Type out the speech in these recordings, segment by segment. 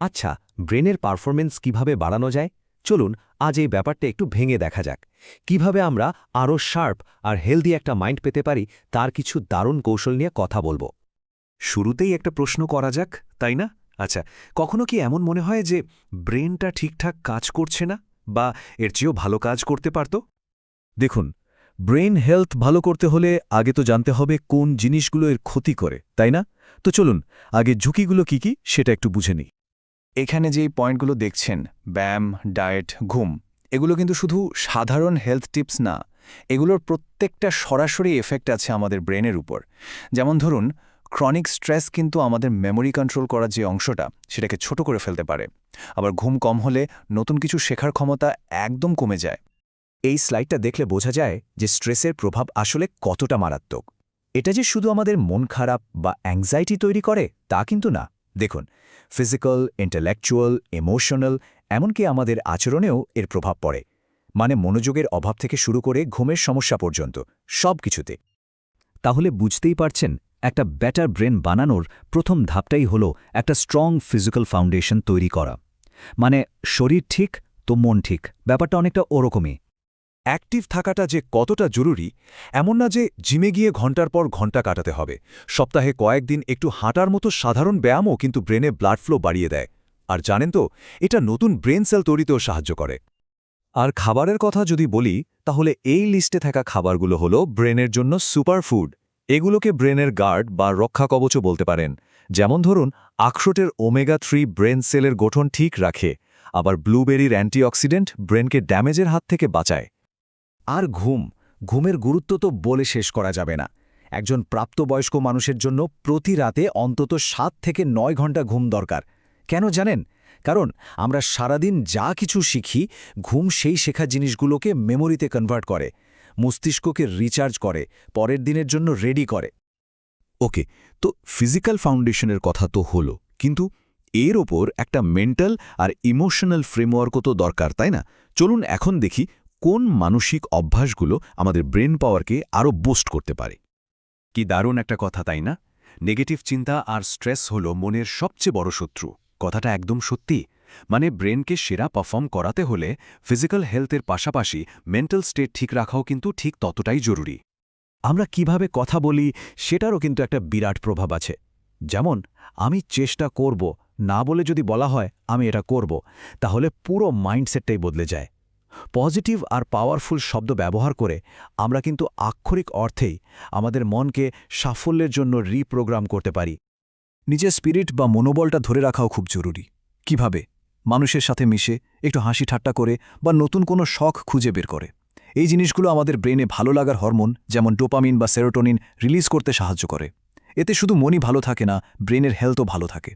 আচ্ছা ব্রেনের পারফরমেন্স কীভাবে বাড়ানো যায়? চলুন, আজ এই ব্যাপারটা একটু ভেঙে দেখা যাক। কীভাবে আমরা আরও শার্প আর হেলদি একটা মাইন্ড পেতে পারি, তার কিছু দারুণ কৌশল নিয়ে কথা বলব। শুরুতেই একটা প্রশ্ন করা যাক, তাই না? আচ্ছা কখনো কি এমন মনে হয় যে ব্রেনটা ঠিকঠাক কাজ করছে না? বা এর চেয়েও ভালো কাজ করতে পারত? দেখুন, ব্রেন হেলথ ভালো করতে হলে আগে তো জানতে হবে কোন জিনিসগুলো এর ক্ষতি করে, তাই না? তো চলুন, আগে ঝুঁকিগুলো কি কি, সেটা একটু বুঝে নিই। এখানে যেই পয়েন্টগুলো দেখছেন, ব্যায়াম, ডায়েট, ঘুম, এগুলো কিন্তু শুধু সাধারণ হেলথ টিপস না, এগুলোর প্রত্যেকটা সরাসরি এফেক্ট আছে আমাদের ব্রেনের উপর। যেমন ধরুন ক্রনিক স্ট্রেস কিন্তু আমাদের মেমোরি কন্ট্রোল করার যে অংশটা, সেটাকে ছোট করে ফেলতে পারে। আবার ঘুম কম হলে নতুন কিছু শেখার ক্ষমতা একদম কমে যায়। এই স্লাইডটা দেখলে বোঝা যায় যে স্ট্রেসের প্রভাব আসলে কতটা মারাত্মক। এটা যে শুধু আমাদের মন খারাপ বা অ্যাংজাইটি তৈরি করে, তা কিন্তু না। দেখুন ফিজিক্যাল ইন্টেলেকচুয়াল ইমোশনাল এমনকি আমাদের আচরণেও এর প্রভাব পড়ে। মানে মনোযোগের অভাব থেকে শুরু করে ঘুমের সমস্যা পর্যন্ত, সব কিছুতে। তাহলে বুঝতেই পারছেন, একটা বেটার ব্রেন বানানোর প্রথম ধাপটাই হল একটা স্ট্রং ফিজিক্যাল ফাউন্ডেশন তৈরি করা। মানে শরীর ঠিক, তো মন ঠিক, ব্যাপারটা অনেকটা ওরকমই। অ্যাক্টিভ থাকাটা যে কতটা জরুরি, এমন না যে জিমে গিয়ে ঘণ্টার পর ঘণ্টা কাটাতে হবে। সপ্তাহে কয়েকদিন একটু হাঁটার মতো সাধারণ ব্যায়ামও কিন্তু ব্রেনে ব্লাড ফ্লো বাড়িয়ে দেয়। আর জানেন তো, এটা নতুন ব্রেন সেল তৈরিতেও সাহায্য করে। আর খাবারের কথা যদি বলি, তাহলে এই লিস্টে থাকা খাবারগুলো হলো ব্রেনের জন্য সুপারফুড এগুলোকে ব্রেনের গার্ড বা রক্ষা কবচও বলতে পারেন। যেমন ধরুন, আখরোটের ওমেগা থ্রি ব্রেন সেলের গঠন ঠিক রাখে, আবার ব্লুবেরির অ্যান্টিঅক্সিডেন্ট ব্রেনকে ড্যামেজের হাত থেকে বাঁচায়। আর ঘুম, ঘুমের গুরুত্ব তো বলে শেষ করা যাবে না। একজন প্রাপ্তবয়স্ক মানুষের জন্য প্রতি রাতে অন্তত সাত থেকে নয় ঘণ্টা ঘুম দরকার। কেন জানেন? কারণ আমরা সারাদিন যা কিছু শিখি, ঘুম সেই শেখা জিনিসগুলোকে মেমোরিতে কনভার্ট করে, মস্তিষ্ককে রিচার্জ করে, পরের দিনের জন্য রেডি করে। ওকে, তো ফিজিক্যাল ফাউন্ডেশনের কথা তো হলো, কিন্তু এর ওপর একটা মেন্টাল আর ইমোশনাল ফ্রেমওয়ার্কও তো দরকার, তাই না? চলুন এখন দেখি কোন মানসিক অভ্যাসগুলো আমাদের ব্রেন পাওয়ারকে আরও বুস্ট করতে পারে? কি দারুণ একটা কথা, তাই না? নেগেটিভ চিন্তা আর স্ট্রেস হল মনের সবচেয়ে বড় শত্রু। কথাটা একদম সত্যি। মানে ব্রেনকে সেরা পারফর্ম করাতে হলে ফিজিক্যাল হেলথের পাশাপাশি মেন্টাল স্টেট ঠিক রাখাও কিন্তু ঠিক ততটাই জরুরি। আমরা কীভাবে কথা বলি সেটারও কিন্তু একটা বিরাট প্রভাব আছে। যেমন, আমি চেষ্টা করব, না বলে যদি বলা হয় আমি এটা করব, তাহলে পুরো মাইন্ডসেটটাই বদলে যায়। পজিটিভ আর পাওয়ারফুল শব্দ ব্যবহার করে আমরা কিন্তু আক্ষরিক অর্থেই আমাদের মনকে সাফল্যের জন্য রিপ্রোগ্রাম করতে পারি। নিজের স্পিরিট বা মনোবলটা ধরে রাখাও খুব জরুরি। কীভাবে? মানুষের সাথে মিশে, একটু হাসি ঠাট্টা করে বা নতুন কোনো শখ খুঁজে বের করে। এই জিনিসগুলো আমাদের ব্রেনে ভালো লাগার হরমোন যেমন ডোপামিন বা সেরোটোনিন রিলিজ করতে সাহায্য করে। এতে শুধু মনই ভালো থাকে না ব্রেনের হেলথও ভালো থাকে।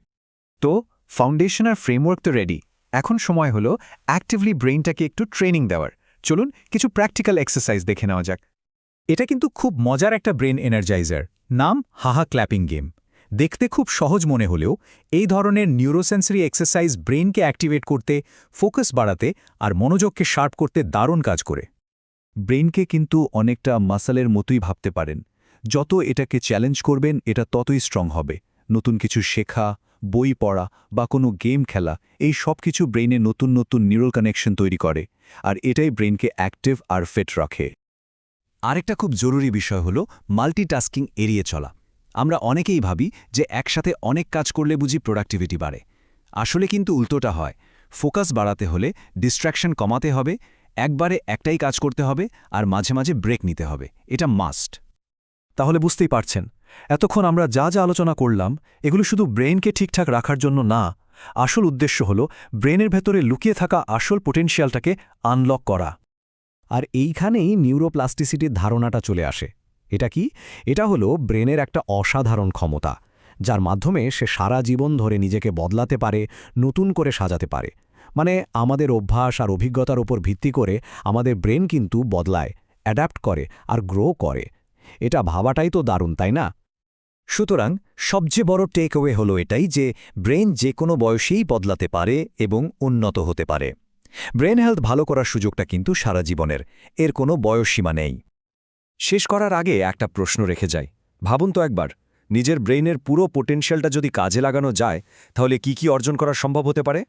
তো, ফাউন্ডেশন আর ফ্রেমওয়ার্ক তো রেডি এখন সময় হলো অ্যাক্টিভলি ব্রেইনটাকে একটু ট্রেনিং দেওয়ার। চলুন কিছু প্র্যাকটিক্যাল এক্সারসাইজ দেখে নেওয়া যাক। এটা কিন্তু খুব মজার একটা ব্রেন এনার্জাইজার নাম হাহা ক্ল্যাপিং গেম দেখতে খুব সহজ মনে হলেও এই ধরনের নিউরোসেন্সারি এক্সারসাইজ ব্রেনকে অ্যাক্টিভেট করতে ফোকাস বাড়াতে আর মনোযোগকে শার্প করতে দারুণ কাজ করে। ব্রেনকে কিন্তু অনেকটা মাসালের মতোই ভাবতে পারেন। যত এটাকে চ্যালেঞ্জ করবেন, এটা ততই স্ট্রং হবে। নতুন কিছু শেখা বই পড়া বা কোনো গেম খেলা, এই সব কিছু ব্রেইনে নতুন নতুন নিউরাল কানেকশন তৈরি করে, আর এটাই ব্রেনকে অ্যাক্টিভ আর ফিট রাখে। আরেকটা খুব জরুরি বিষয় হল মাল্টিটাস্কিং এড়িয়ে চলা। আমরা অনেকেই ভাবি যে একসাথে অনেক কাজ করলে বুঝি প্রোডাক্টিভিটি বাড়ে। আসলে কিন্তু উল্টোটা হয়। ফোকাস বাড়াতে হলে ডিস্ট্র্যাকশন কমাতে হবে, একবারে একটাই কাজ করতে হবে, আর মাঝে মাঝে ব্রেক নিতে হবে। এটা মাস্ট। তাহলে বুঝতেই পারছেন এতক্ষণ আমরা যা যা আলোচনা করলাম, এগুলো শুধু ব্রেনকে ঠিকঠাক রাখার জন্য না, আসল উদ্দেশ্য হল ব্রেনের ভেতরে লুকিয়ে থাকা আসল পোটেনশিয়ালটাকে আনলক করা। আর এইখানেই নিউরোপ্লাস্টিসিটির ধারণাটা চলে আসে। এটা কি? এটা হলো ব্রেনের একটা অসাধারণ ক্ষমতা, যার মাধ্যমে সে সারা জীবন ধরে নিজেকে বদলাতে পারে, নতুন করে সাজাতে পারে। মানে আমাদের অভ্যাস আর অভিজ্ঞতার উপর ভিত্তি করে আমাদের ব্রেন কিন্তু বদলায়, অ্যাডাপ্ট করে আর গ্রো করে। এটা ভাবাটাই তো দারুণ, তাই না? সুতরাং সবচেয়ে বড় টেক ওয়ে হল এটাই যে ব্রেন যে কোনো বয়সেই বদলাতে পারে এবং উন্নত হতে পারে। ব্রেন হেলথ ভালো করার সুযোগটা কিন্তু সারা জীবনের, এর কোনো বয়সসীমা নেই। শেষ করার আগে একটা প্রশ্ন রেখে যাই। ভাবুন তো একবার, নিজের ব্রেইনের পুরো পোটেনশিয়ালটা যদি কাজে লাগানো যায়, তাহলে কি কি অর্জন করা সম্ভব হতে পারে?